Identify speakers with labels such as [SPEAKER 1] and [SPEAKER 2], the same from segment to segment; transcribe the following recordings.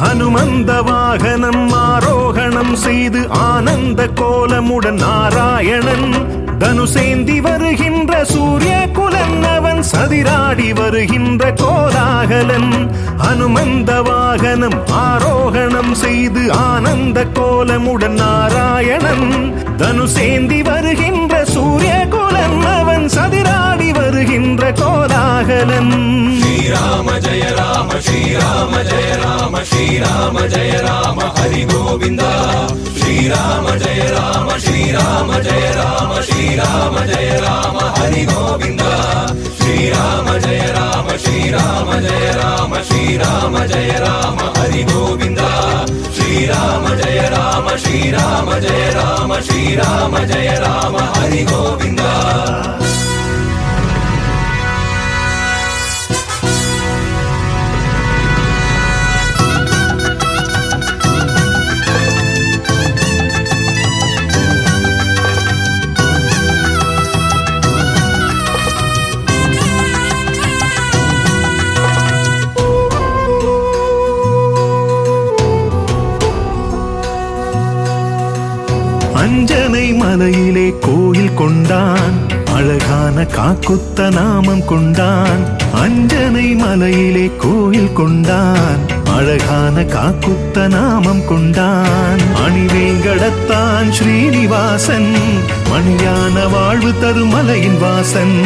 [SPEAKER 1] ஹனுமந்த வாகனம் ஆரோகணம் செய்து ஆனந்த கோலமுடன் நாராயணன். தனுசேந்தி வருகின்ற சூரிய குலன் அவன் சதிராடி வருகின்ற கோலாகலன். ஹனுமந்த வாகனம் ஆரோகணம் செய்து ஆனந்த கோலமுடன் நாராயணன். தனுசேந்தி வருகின்ற சூரிய குலன் அவன் சதிராடி வருகின்ற கோலாகலன்.
[SPEAKER 2] ஸ்ரீராம ஜெய ராம ஸ்ரீராம ஜெய ராம. శ్రీరామ జయ రామ హరి గోవింద శ్రీరామ జయ రామ శ్రీరామ జయ రామ శ్రీరామ జయ రామ హరి గోవింద శ్రీరామ జయ రామ శ్రీరామ జయ రామ శ్రీరామ జయ రామ హరి గోవింద శ్రీరామ జయ రామ శ్రీరామ జయ రామ శ్రీరామ జయ రామ హరి గోవింద
[SPEAKER 1] அஞ்சனை மலையிலே கோயில் கொண்டான். அழகான காக்குத்த நாமம் கொண்டான். அஞ்சனை மலையிலே கோயில் கொண்டான். அழகான காக்குத்த நாமம் கொண்டான். அணிவேங்கடத்தான் ஸ்ரீனிவாசன். மணியான வாழ்வு தரும் மலையின் வாசன்.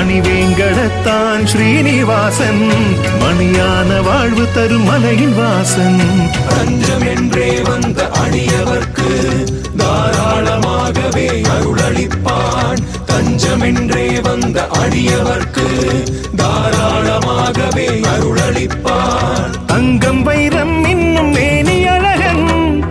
[SPEAKER 1] அணிவேங்கடத்தான் ஸ்ரீனிவாசன். மணியான வாழ்வு தரும் மலையின் வாசன்.
[SPEAKER 2] தஞ்சமென்றே வந்த அடியவர்க்கு தாராளமாகவே அருளளிப்பார்.
[SPEAKER 1] தங்கம் வைரம் இன்னும் மேனி அழகன்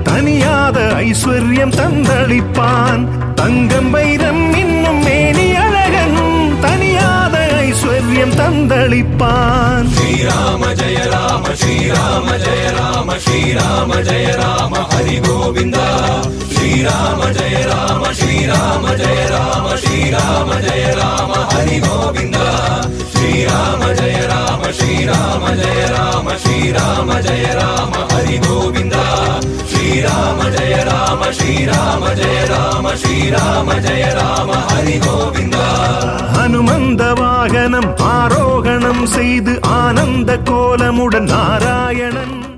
[SPEAKER 1] தனியாத ஐஸ்வர்யம் தந்தளிப்பான். தங்கம் வைரம் இன்னும் மேனி அழகன் தனியாத ஐஸ்வர்யம் தந்தளிப்பான்.
[SPEAKER 2] ஸ்ரீராம ஜெய ராம ஸ்ரீராம ஜெய ராம ஸ்ரீராம ஜெய ராம ஹரி கோவிந்தா ஸ்ரீராம ஜெய ராம ஸ்ரீராம ஜெய ராம ஸ்ரீராம ஜெய ராம. கோவிந்தா. ஸ்ரீராம ஜெய ராம ஸ்ரீராம ஜெய ராம ஸ்ரீராம ஜெய ராம ஹரி கோவிந்தா. ஸ்ரீராம ஜெய ராம ஸ்ரீராம ஜெய ராம ஸ்ரீராம ஜெய ராம ஹரி கோவிந்தா.
[SPEAKER 1] ஹனுமந்த வாகனம் ஆரோகணம் செய்து ஆனந்த கோலமுடன் நாராயணன்.